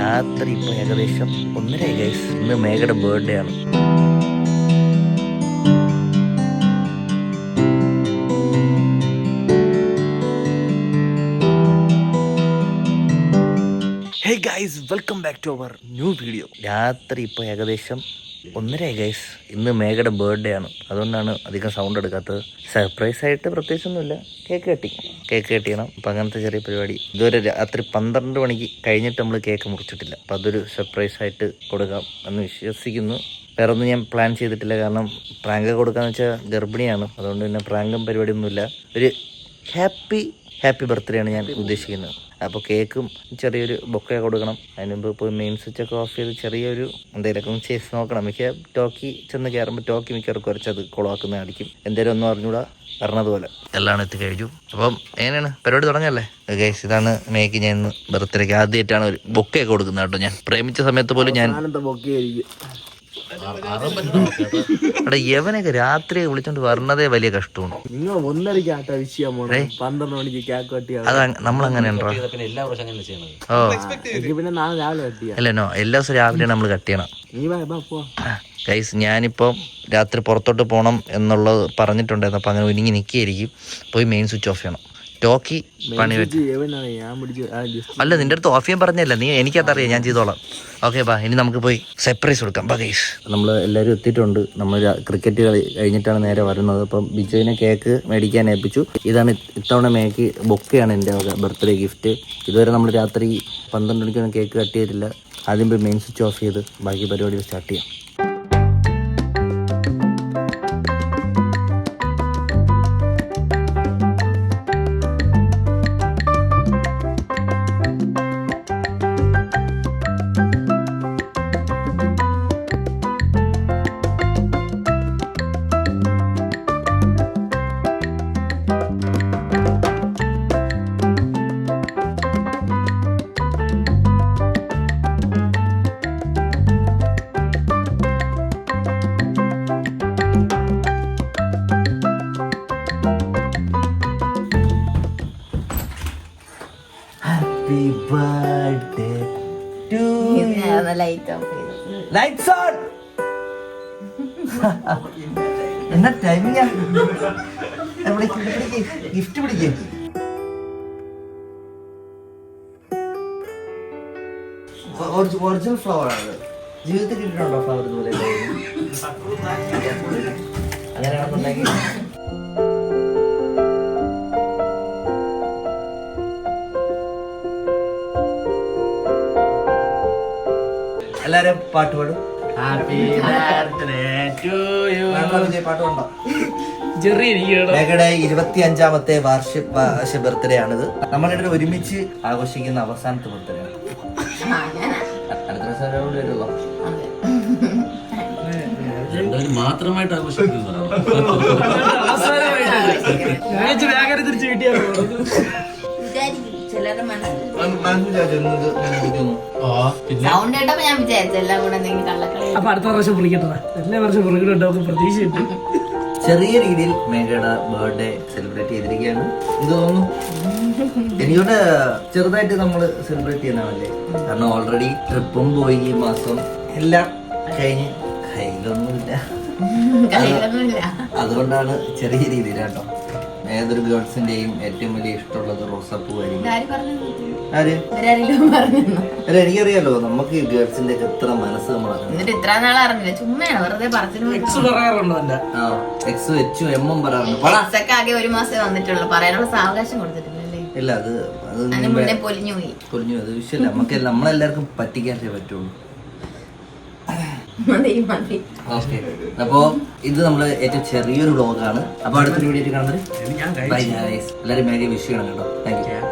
രാത്രി ഇപ്പോൾ ഏകദേശം ഒന്നര ഗൈസ് ഇന്ന് മേഘയുടെ ബർത്ത്ഡേ ആണ്. Hey guys welcome back to our new video രാത്രി ഇപ്പോൾ ഏകദേശം ഒന്നര ഗൈസ് ഇന്ന് മേഘയുടെ ബർത്ത്ഡേ ആണ്. അതുകൊണ്ടാണ് അധികം സൗണ്ട് എടുക്കാത്തത്. സർപ്രൈസ് ആയിട്ട് പ്രത്യേകിച്ചൊന്നുമില്ല. കേക്ക് കെട്ടി. കേക്ക് കെട്ടിയണം അപ്പം അങ്ങനത്തെ ചെറിയ പരിപാടി. ഇതുവരെ രാത്രി പന്ത്രണ്ട് മണിക്ക് കഴിഞ്ഞിട്ട് നമ്മൾ കേക്ക് മുറിച്ചിട്ടില്ല. അപ്പം അതൊരു സർപ്രൈസ് ആയിട്ട് കൊടുക്കാം എന്ന് വിശ്വസിക്കുന്നു. വേറെ ഒന്നും ഞാൻ പ്ലാൻ ചെയ്തിട്ടില്ല. കാരണം പ്രാങ്ക് കൊടുക്കാന്ന് വെച്ചാൽ ഗർഭിണിയാണ്. അതുകൊണ്ട് പിന്നെ പ്രാങ്കും പരിപാടിയൊന്നുമില്ല. ഒരു ഹാപ്പി ഹാപ്പി ബർത്ത്ഡേ ആണ് ഞാൻ ഉദ്ദേശിക്കുന്നത്. അപ്പോൾ കേക്കും ചെറിയൊരു ബൊക്കെ കൊടുക്കണം. അതിന് മുമ്പ് ഇപ്പോൾ മെയിൻ സ്വിച്ച് ഒക്കെ ഓഫ് ചെയ്ത് ചെറിയൊരു എന്തെങ്കിലുമൊക്കെ ചെയ്ത് നോക്കണം. മിക്ക ടോക്കി ചെന്ന് കയറുമ്പോൾ ടോക്കി മിക്കവർക്ക് കുറച്ച് അത് കുളമാക്കുന്നതായിരിക്കും എന്തേലും ഒന്നും അറിഞ്ഞൂടാ. പറഞ്ഞതുപോലെ. എല്ലാം എത്തി കഴിഞ്ഞു. അപ്പം എങ്ങനെയാണ്? പരിപാടി തുടങ്ങല്ലേ? ഗൈസ് ഇതാണ് മേക്ക് ഞാൻ ബർത്ത്ഡേക്ക് ആദ്യമായിട്ടാണ് ഒരു ബൊക്കെ കൊടുക്കുന്നത് കേട്ടോ ഞാൻ. പ്രേമിച്ച സമയത്ത് പോലും ഞാൻ അവിടെ യവനൊക്കെ രാത്രി വിളിച്ചോണ്ട് വരണതേ വലിയ കഷ്ടമാണ്. നിങ്ങൾ ഒന്നരക്ക് ആട്ട വിഷയം പന്ത്രണ്ട് മണിക്ക് കേക്ക് കട്ടിയാണ് അത് നമ്മളങ്ങനെ ഉണ്ടോ പിന്നെ എല്ലാ പ്രാവശ്യം അങ്ങനെ ചെയ്യുന്നത് ഓ. എനിക്ക് പിന്നെ നാളെ രാവിലെ കട്ടിയാ അല്ലെന്നോ എല്ലാ ദിവസവും രാവിലെ നമ്മൾ കട്ട് ചെയ്യണം. നീ ഗൈസ് ഞാനിപ്പം രാത്രി പുറത്തോട്ട് പോകണം എന്നുള്ളത് പറഞ്ഞിട്ടുണ്ടായിരുന്നു. അപ്പം അങ്ങനെ ഒരുങ്ങി നിൽക്കുകയായിരിക്കും പോയി മെയിൻ സ്വിച്ച് ഓഫ് ചെയ്യണം. ടോക്കി പണി അല്ല നിന്റെ അടുത്ത് ഓഫ് ചെയ്യാൻ പറഞ്ഞല്ല? നീ എനിക്കതറിയാം ഞാൻ ചെയ്തോളാം. ഓക്കെ ബാ ഇനി നമുക്ക് പോയി സർപ്രൈസ് കൊടുക്കാം. ബഗേഷ് നമ്മൾ എല്ലാവരും എത്തിയിട്ടുണ്ട്. നമ്മൾ ക്രിക്കറ്റ് കളി കഴിഞ്ഞിട്ടാണ് നേരെ വരുന്നത്. അപ്പം ബിജുവിനെ കേക്ക് മേടിക്കാൻ ഏൽപ്പിച്ചു. ഇതാണ് ഇത്തവണ മേക്ക് ബൊക്കെയാണ് എന്റെ ബർത്ത്ഡേ ഗിഫ്റ്റ് ഇതുവരെ നമ്മൾ രാത്രി പന്ത്രണ്ട് മണിക്കൊന്നും കേക്ക് കട്ട് ചെയ്തിട്ടില്ല. ആദ്യം പോയി മെയിൻ സ്വിച്ച് ഓഫ് ചെയ്ത് ബാക്കി പരിപാടികൾ സ്റ്റാർട്ട് ചെയ്യാം. ലൈറ്റ് ഓഫ് ചെയ്തു ലൈറ്റ്സ് ഓൺ എന്നാ ടൈമിംഗ് ഗിഫ്റ്റ് പിടിക്കേ. ഒറിജിനൽ ഫ്ലവർ ആണ് ജീവിതത്തിൽ കിട്ടിയിട്ടുണ്ടോ ഫ്ലവർ ഇതുപോലെ? അങ്ങനെയാണെന്നുണ്ടെങ്കിൽ എല്ലാരും പാട്ട് പാടും. ഹാപ്പി ബർത്ത്ഡേ ടു യു പാട്ട് പാടോ ജെറി മേഘയുടെ ഇരുപത്തി അഞ്ചാമത്തെ വാർഷിക വാർഷിക ബർത്ത്ഡേ ആണിത്. നമ്മളിവിടെ ഒരുമിച്ച് ആഘോഷിക്കുന്ന അവസാനത്തെ ബർത്ത്ഡേ ആണ്. അടുത്ത ദിവസം ഒരാളോട് വരുമല്ലോ രണ്ടുപേരും മാത്രമായിട്ട് ആഘോഷിക്കുന്നു തിരിച്ച് കിട്ടിയാലോ വിചാരിക്കും ചിലരുടെ മനസ്സിൽ അപ്പൊ അടുത്ത പ്രാവശ്യം പൊളിക്കട്ടെ എല്ലാ വർഷം പൊളിക്കട്ടോ പ്രതീക്ഷ കിട്ടും ചെറിയ രീതിയിൽ മേഘയുടെ ബർത്ത്ഡേ സെലിബ്രേറ്റ് ചെയ്തിരിക്കുകയാണ്. ഇത് തോന്നുന്നു? എനിക്കൊണ്ട് ചെറുതായിട്ട് നമ്മൾ സെലിബ്രേറ്റ് ചെയ്യുന്നതല്ലേ കാരണം ഓൾറെഡി ട്രിപ്പും പോയി ഈ മാസം. എല്ലാം കഴിഞ്ഞ് കയ്യിലൊന്നുമില്ല. അതുകൊണ്ടാണ് ചെറിയ രീതിയിൽ കേട്ടോ ഏതൊരു ഗേൾസിന്റെയും ഏറ്റവും വലിയ ഇഷ്ടമുള്ളത് റോസപ്പൂ ആയിരിക്കും. ആര് പറഞ്ഞു? ആര്? ഇവരാരെങ്കിലും പറഞ്ഞു അല്ല എനിക്കറിയാലോ നമുക്ക് ഗേൾസിന്റെ എത്ര മനസ്സ് എന്നിട്ട് ഇത്ര ചുമ്മയാണ് വെറുതെ എക്സും എച്ചും എമ്മും പറയാറുണ്ട് ആകെ ഒരു വന്നിട്ടുള്ളൂ. പറയാനുള്ള സാവകാശം കൊടുത്തിട്ടില്ലല്ലേ? ഇല്ല അത് അത് പൊലിഞ്ഞു പോയി പൊളിഞ്ഞു അത് വിഷയമല്ല. നമുക്ക് നമ്മളെല്ലാവർക്കും പറ്റിക്കാനേ പറ്റുള്ളൂ. മതി മതി. ഓക്കെ. അപ്പോ ഇത് നമ്മൾ ഏറ്റവും ചെറിയൊരു വ്ളോഗാണ് അപ്പൊ അടുത്തൊരു വീഡിയോ കാണുന്നത് എല്ലാവരും മേരി വിഷ് ചെയ്യണം കേട്ടോ. Thank U